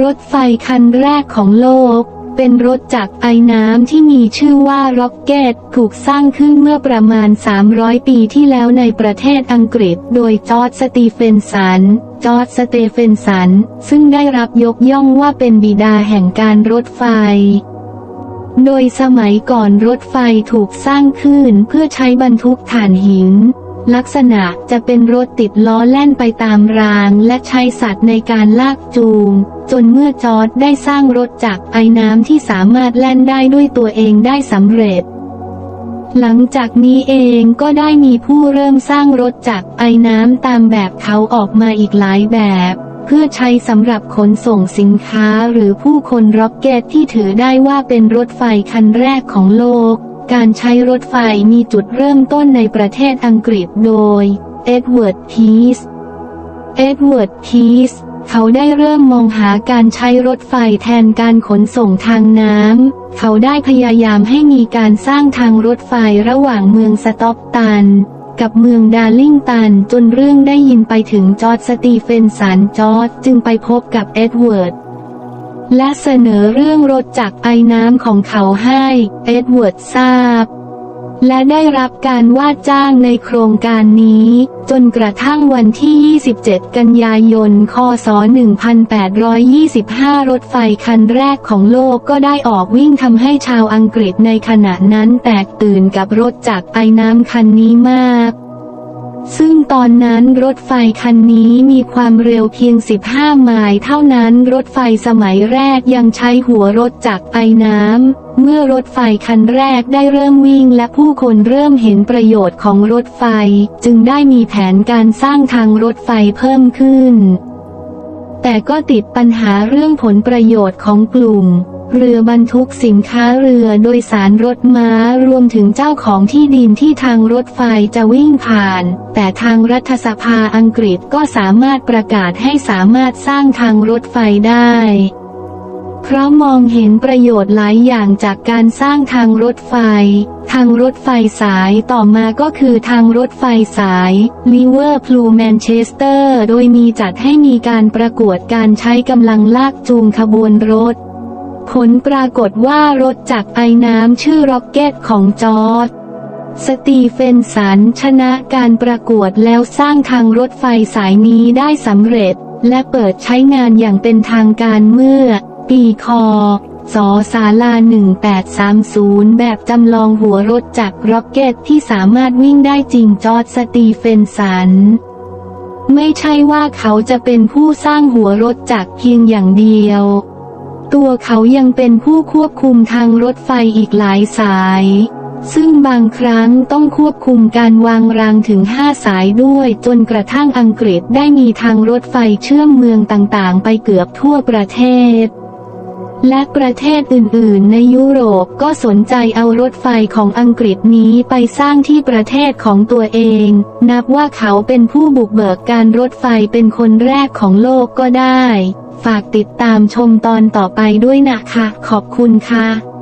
รถไฟคันแรกของโลก เป็นรถจากไอน้ำที่มีชื่อว่าร็อกเก็ตถูกสร้างขึ้นเมื่อประมาณ 300 ปีที่แล้วในประเทศอังกฤษ โดยจอร์จสตีเฟนสัน จอร์จสเตเฟนสัน ซึ่งได้รับยกย่องว่าเป็นบิดาแห่งการรถไฟโดยสมัยก่อนรถไฟถูกสร้างขึ้นเพื่อใช้บรรทุกถ่านหิน ลักษณะจะเป็นรถติดล้อแล่นไปตามราง และใช้สัตว์ในการลากจูง จนเมื่อจอร์ดได้สร้างรถจักรไอน้ำที่สามารถแล่นได้ด้วยตัวเองได้สำเร็จ หลังจากนี้เองก็ได้มีผู้เริ่มสร้างรถจักรไอน้ำตามแบบเขาออกมาอีกหลายแบบ เพื่อใช้สำหรับขนส่งสินค้าหรือผู้คนร็อกเก็ตที่ถือได้ว่าเป็นรถไฟคันแรกของโลก การใช้รถไฟมีจุดเริ่มต้นในประเทศอังกฤษโดย เอ็ดเวิร์ดพีส เอ็ดเวิร์ดพีส เขาได้เริ่มมองหาการใช้รถไฟแทนการขนส่งทางน้ำ เขาได้พยายามให้มีการสร้างทางรถไฟระหว่างเมืองสต็อกตัน กับเมืองดาร์ลิงตันจนเรื่องได้ยินไปถึงจอร์จสตีเฟนสันจอร์จจึงไปพบกับเอ็ดเวิร์ด และเสนอเรื่องรถจากไอน้ำของเขาให้เอ็ดเวิร์ดทราบ และได้รับการว่าจ้างในโครงการนี้ จนกระทั่งวันที่ 27 กันยายน คศ 1825 รถไฟคันแรกของโลกก็ได้ออกวิ่งทำให้ชาวอังกฤษในขณะนั้นแตกตื่นกับรถจากไอน้ำคันนี้มาก ซึ่งตอนนั้นรถไฟคันนี้มีความเร็วเพียง 15 ไมล์เท่านั้นรถไฟสมัยแรกยังใช้หัวรถจากรไอน้ำ เมื่อรถไฟคันแรกได้เริ่มวิ่งและผู้คนเริ่มเห็นประโยชน์ของรถไฟ จึงได้มีแผนการสร้างทางรถไฟเพิ่มขึ้น แต่ก็ติดปัญหาเรื่องผลประโยชน์ของกลุ่ม เรือบรรทุกสินค้าเรือโดยสารรถม้ารวมถึงเจ้าของที่ดินที่ทางรถไฟจะวิ่งผ่าน แต่ทางรัฐสภาอังกฤษก็สามารถประกาศให้สามารถสร้างทางรถไฟได้ เพราะมองเห็นประโยชน์หลายอย่างจากการสร้างทางรถไฟ ทางรถไฟสายต่อมาก็คือทางรถไฟสายลิเวอร์พูลแมนเชสเตอร์โดยมีจัดให้มีการประกวดการใช้กำลังลากจูงขบวนรถ ผลปรากฏว่ารถจากไอน้ำชื่อร็อกเก็ตของจอร์ดสตีเฟนสันชนะการประกวดแล้วสร้างทางรถไฟสายนี้ได้สำเร็จ และเปิดใช้งานอย่างเป็นทางการเมื่อ ปีคศศาลา 1830 แบบจำลองหัวรถจากร็อกเก็ตที่สามารถวิ่งได้จริงจอร์ดสตีเฟนสัน ไม่ใช่ว่าเขาจะเป็นผู้สร้างหัวรถจากเพียงอย่างเดียว ตัวเขายังเป็นผู้ควบคุมทางรถไฟอีกหลายสาย ซึ่งบางครั้งต้องควบคุมการวางรางถึงห้าสายด้วยจนกระทั่งอังกฤษได้มีทางรถไฟเชื่อมเมืองต่างๆ ไปเกือบทั่วประเทศ และประเทศอื่นๆ ในยุโรปก็สนใจเอารถไฟของอังกฤษนี้ไปสร้างที่ประเทศของตัวเอง นับว่าเขาเป็นผู้บุกเบิกการรถไฟเป็นคนแรกของโลกก็ได้ ฝากติดตามชมตอนต่อไปด้วยนะคะ ขอบคุณค่ะ